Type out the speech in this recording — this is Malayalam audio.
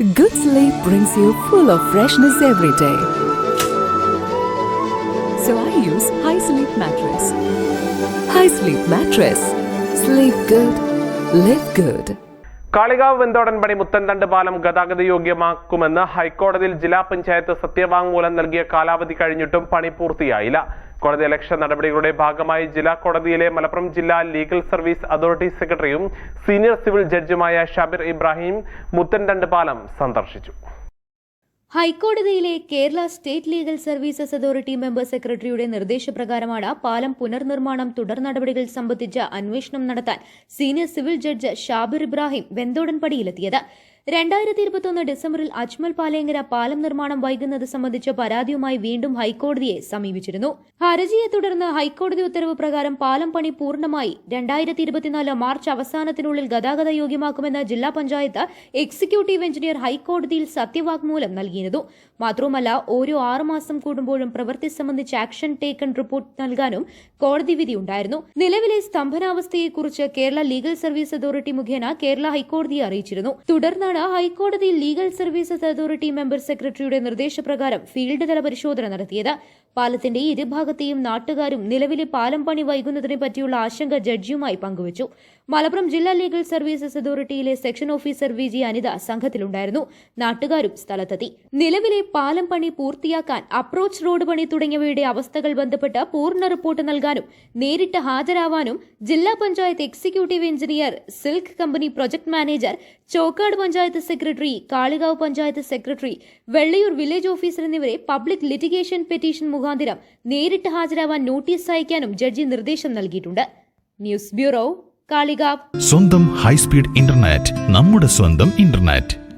Good sleep brings you full of freshness every day. So I use High Sleep Mattress. High Sleep Mattress. Sleep good, live good. Kalikavu Venthodanpadi മുത്തൻതണ്ട് പാലം ഗതാഗത യോഗ്യമാക്കുമെന്ന് ഹൈക്കോടതിയിൽ ജില്ലാ പഞ്ചായത്ത് സത്യവാങ്മൂലം നൽകിയ കാലാവധി കഴിഞ്ഞിട്ടും പണി പൂർത്തിയായില്ല കോടതി ഇലക്ഷൻ നടപടികളുടെ ഭാഗമായി ജില്ലാ കോടതിയിലെ മലപ്പുറം ജില്ലാ ലീഗൽ സർവീസ് അതോറിറ്റി സെക്രട്ടറിയും സീനിയർ സിവിൽ ജഡ്ജുമായ ഷാബിർ ഇബ്രാഹിം മുത്തൻതണ്ട് പാലം സന്ദർശിച്ചു. ഹൈക്കോടതിയിലെ Kerala state legal services authority member സെക്രട്ടറിയുടെ നിർദ്ദേശപ്രകാരമാണ് പാലം പുനർനിർമ്മാണം തുടർ നടപടികൾ സംബന്ധിച്ച അന്വേഷണം നടത്താൻ senior civil judge Shabir Ibrahim വെന്തോടൻപടിയിലെത്തിയത്. രണ്ടായിരത്തി ഇരുപത്തൊന്ന് ഡിസംബറിൽ അജ്മൽ പാലേങ്കര പാലം നിർമ്മാണം വൈകുന്നത് സംബന്ധിച്ച പരാതിയുമായി വീണ്ടും ഹൈക്കോടതിയെ സമീപിച്ചിരുന്നു. ഹർജിയെ തുടർന്ന് ഹൈക്കോടതി ഉത്തരവ് പ്രകാരം പാലം പണി പൂർണമായി രണ്ടായിരത്തി ഇരുപത്തിനാല് മാർച്ച് അവസാനത്തിനുള്ളിൽ ഗതാഗത യോഗ്യമാക്കുമെന്ന് ജില്ലാ പഞ്ചായത്ത് എക്സിക്യൂട്ടീവ് എഞ്ചിനീയർ ഹൈക്കോടതിയിൽ സത്യവാങ്മൂലം നൽകിയിരുന്നു. മാത്രവുമല്ല ഓരോ ആറുമാസം കൂടുമ്പോഴും പ്രവൃത്തി സംബന്ധിച്ച് ആക്ഷൻ ടേക്കൺ റിപ്പോർട്ട് നൽകാനും കോടതി വിധിയുണ്ടായിരുന്നു നിലവിലെ സ്തംഭനാവസ്ഥയെക്കുറിച്ച് കേരള ലീഗൽ സർവീസ് അതോറിറ്റി മുഖേന കേരള ഹൈക്കോടതിയെ അറിയിച്ചിരുന്നു. തുടർന്നാണ് ഹൈക്കോടതി ലീഗൽ സർവീസസ് അതോറിറ്റി മെമ്പർ സെക്രട്ടറിയുടെ നിർദ്ദേശപ്രകാരം ഫീൽഡ് തല പരിശോധന നടത്തിയത്. പാലത്തിന്റെ ഇരുഭാഗത്തെയും നാട്ടുകാരും നിലവിലെ പാലം പണി വൈകുന്നതിനെ പറ്റിയുള്ള ആശങ്ക ജഡ്ജിയുമായി പങ്കുവച്ചു. മലപ്പുറം ജില്ലാ legal services അതോറിറ്റിയിലെ section officer V G Anitha സംഘത്തിലുണ്ടായിരുന്നു. നാട്ടുകാരും സ്ഥലത്തെത്തി. നിലവിലെ പാലം പണി പൂർത്തിയാക്കാൻ അപ്രോച്ച് റോഡ് പണി തുടങ്ങിയവയുടെ അവസ്ഥകൾ ബന്ധപ്പെട്ട് പൂർണ റിപ്പോർട്ട് നൽകാനും നേരിട്ട് ഹാജരാവാനും ജില്ലാ panchayat executive engineer silk company project manager Chokkad panchayat secretary Kalikavu panchayat secretary Vellayur village officer എന്നിവരെ പബ്ലിക് ലിറ്റിഗേഷൻ പെറ്റീഷൻ മുഖാന്തിരം നേരിട്ട് ഹാജരാവാൻ നോട്ടീസ് അയക്കാനും ജഡ്ജി നിർദ്ദേശം നൽകിയിട്ടുണ്ട്. News bureau Kalikavu. സ്വന്തം ഹൈസ്പീഡ് ഇന്റർനെറ്റ് നമ്മുടെ സ്വന്തം ഇന്റർനെറ്റ്.